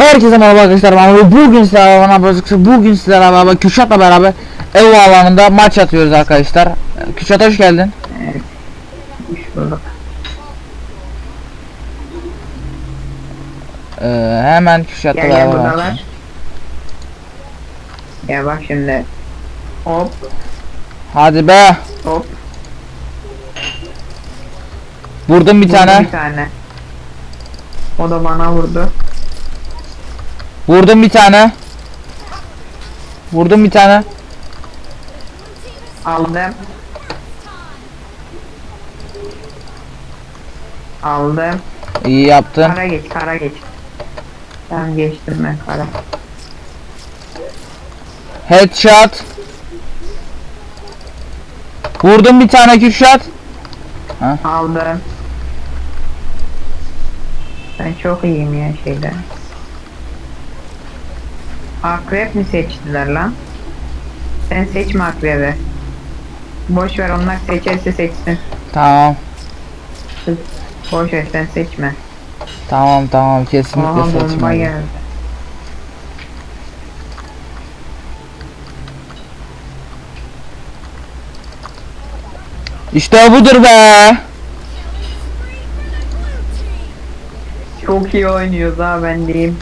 Herkese merhaba arkadaşlar ben bugün sizlerle beraber bugün sizlerle beraber Kürşat'la beraber ev alanında maç atıyoruz arkadaşlar. Kürşat hoş geldin. Evet. Hoş bulduk. Ee, hemen Kürşat'la Gel gel beraber. Ya bak şimdi. Hop Hadi be. hop. Vurdum bir Vurdu tane. Bir tane. O da bana vurdu. Vurdum bir tane. Vurdum bir tane. Aldım. Aldım. İyi yaptın. Kara geç kara geç. Ben geçtim ben kara. Headshot. Vurdum bir tane Kürşat. Aldım. Ben çok iyiyim ya şeyde. Akrep mi seçtiler lan? Sen seçme akrebi. Boş ver onlar seçerse seçsin. Tamam. Boş ver sen seçme. Tamam tamam kesinlikle Aha bomba seçmem. geldi. İşte budur be. Çok iyi oynuyoruz ha ben diyeyim.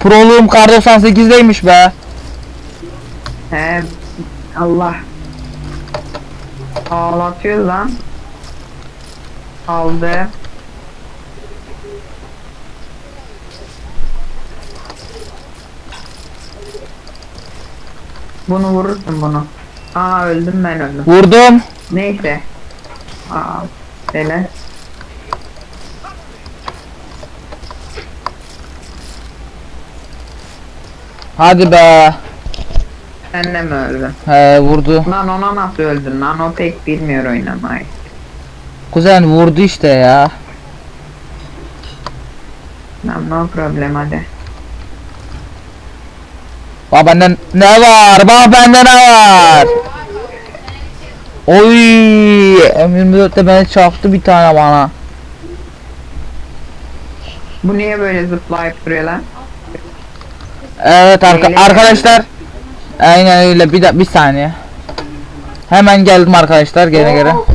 Proluğum kar 98'deymiş be. He Allah. Ağlatıyor lan. Aldı. Bunu vurursun bunu. Aa öldüm ben öldüm. Vurdum. Neyse. Aa böyle. Hadi be. Sen de mi öldün? He vurdu. Lan ona nasıl öldün lan o pek bilmiyor oynamayı. Kuzen vurdu işte ya. Lan no problem hadi. Baba benden ne var? Baba bende ne var? Oy! M24'te beni çaktı bir tane bana. Bu niye böyle zıplayıp duruyor lan? Evet arka arkadaşlar. Aynen öyle bir da bir saniye. Hemen geldim arkadaşlar gene gene. Oo!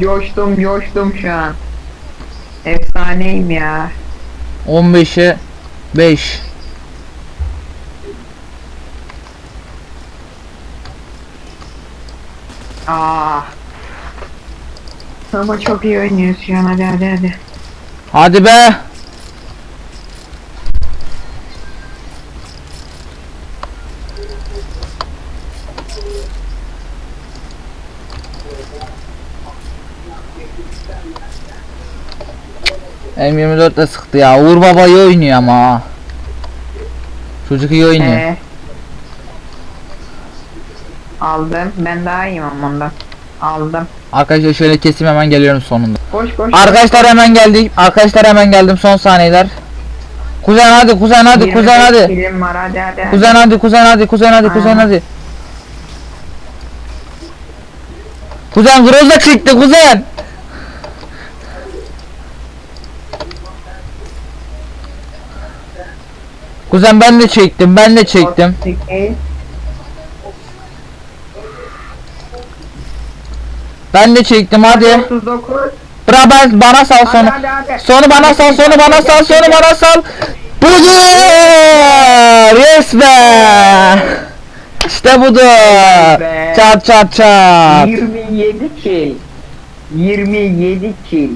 Coştum coştum şu an. Efsaneyim ya. 15'e 5. Aa. Ama çok iyi oynuyoruz şu an hadi hadi hadi. Hadi be. M24 de sıktı ya. Uğur Baba iyi oynuyor ama. Çocuk iyi oynuyor. Ee, aldım. Ben daha iyiyim ondan. Aldım. Arkadaşlar şöyle keseyim hemen geliyorum sonunda. Koş koş. Arkadaşlar hemen geldik. Arkadaşlar hemen geldim son saniyeler. Kuzen hadi kuzen hadi 25 kuzen hadi. kilim var hadi hadi. hadi. Kuzen hadi kuzen hadi kuzen hadi kuzen hadi. Kuzen Groza çıktı kuzen. Kuzen ben de çektim ben de çektim. 38. Ben de çektim hadi. 39. Bırak ben bana sal sonu. hadi hadi. Sonu bana sal sonu bana sal sonu bana sal. Budur. Yes be. İşte budur. Çat çat çat. 27 kill. 27 kill.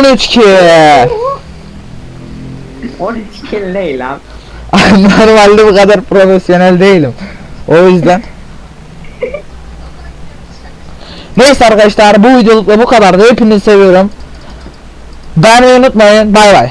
13 kill. 13 kill ne lan? Normalde bu kadar profesyonel değilim. O yüzden. Neyse arkadaşlar bu videoluk da bu kadardı. Hepinizi seviyorum. Beğenmeyi unutmayın. Bay bay.